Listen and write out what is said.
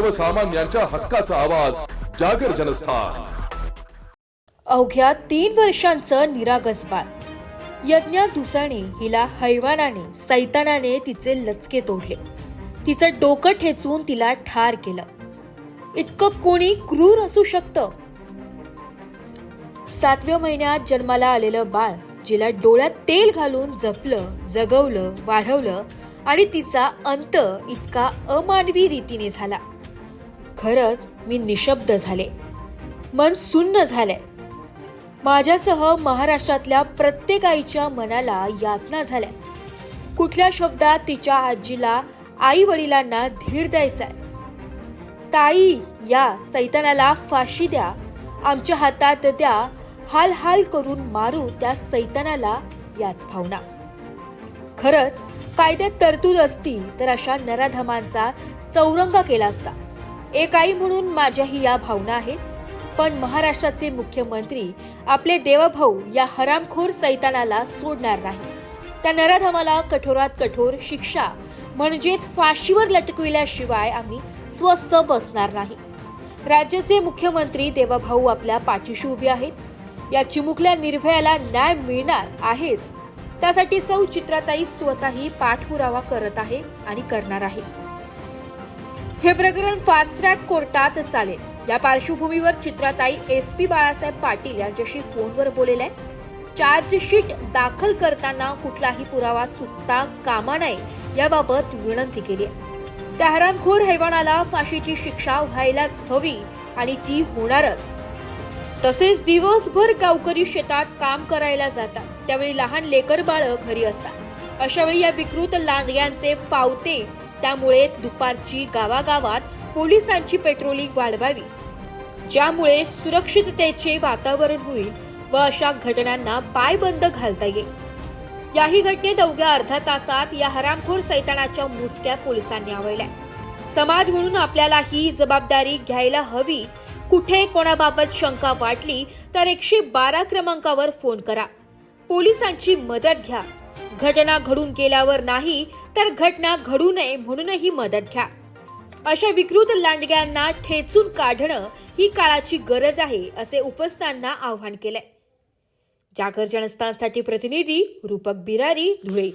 सर्वसामान्यांच्या हक्काचा आवाज जागर जनस्थान. अवघ्या तीन वर्षांचं निरागस बाळ. यज्ञा दुसाने हिला हैवानाने सैतानाने तिचे लचके तोडले. तिचं डोकं ठेचून तिला ठार केलं. इतकं कोणी क्रूर असू शकतं? सातव्या महिन्यात जन्माला आलेलं बाळ जिला डोळ्यात तेल घालून जपलं जगवलं वाढवलं आणि तिचा अंत इतका अमानवी रीतीने झाला. खरंच मी निशब्द झाले. मन सुन्न झालंय. माझ्यासह महाराष्ट्रातल्या प्रत्येक आईच्या मनाला यातना झाल्या. कुठल्या शब्दात तिच्या आजीला आई वडिलांना धीर द्यायचाय? ताई या सैतानाला फाशी द्या. आमच्या हातात द्या. हाल हाल करून मारू त्या सैतानाला याच भावना. खरंच कायद्यात तरतूद असती तर अशा नराधमांचा चौरंगा केला असता. एक आई म्हणून माझ्याही या भावना आहेत. पण महाराष्ट्राचे मुख्यमंत्री आपले देवभाऊ या हरामखोर सैतानाला सोडणार नाही. त्या नराधमाला कठोरात कठोर शिक्षा म्हणजेच फाशीवर लटकविल्याशिवाय आम्ही स्वस्त बसणार नाही. राज्याचे मुख्यमंत्री देवभाऊ आपल्या पाठीशी उभे आहेत. या चिमुकल्या निर्भयाला न्याय मिळणार आहेच. त्यासाठी सौ चित्राताई स्वतःही पाठपुरावा करत आहे आणि करणार आहे. हे प्रकरण फास्ट ट्रॅक कोर्टात चालेल. या पार्श्वभूमीवर चित्राताई एस पी बाळासाहेब पाटील यांच्याशी फोनवर बोलेल्या चार्जशीट दाखल करताना कुठलाही पुरावा सुटता कामा नये याबाबत विनंती केली आहे. त्या हरामखोर हैवानाला फाशीची शिक्षा व्हायलाच हवी आणि ती होणारच. तसेच दिवसभर गावकरी शेतात काम करायला जातात. त्यावेळी लहान लेकर बाळ घरी असतात. अशा वेळी या विकृत लांडग्यांचे फावते त्यामुळे दुपारची गावागावात पोलिसांची पेट्रोलिंग वाढवावी. ज्यामुळे सुरक्षिततेचे वातावरण होईल व अशा घटनांना पायबंद घालता येईल. याही घटनेत अवघ्या अर्ध्या तासात या हरामखोर सैतानाच्या मुसक्या पोलिसांनी आवळल्या. समाज म्हणून आपल्याला ही जबाबदारी घ्यायला हवी. कुठे कोणाबाबत शंका वाटली तर एकशे बारा क्रमांकावर फोन करा. पोलिसांची मदत घ्या. घटना घडून गेल्यावर नाही तर घटना घडू नये म्हणूनही मदत घ्या. अशा विकृत लांडग्यांना ठेचून काढणं ही काळाची गरज आहे असे उपस्थांना आव्हान केलंय. जागर जनस्थानसाठी प्रतिनिधी रूपक बिरारी धुळे.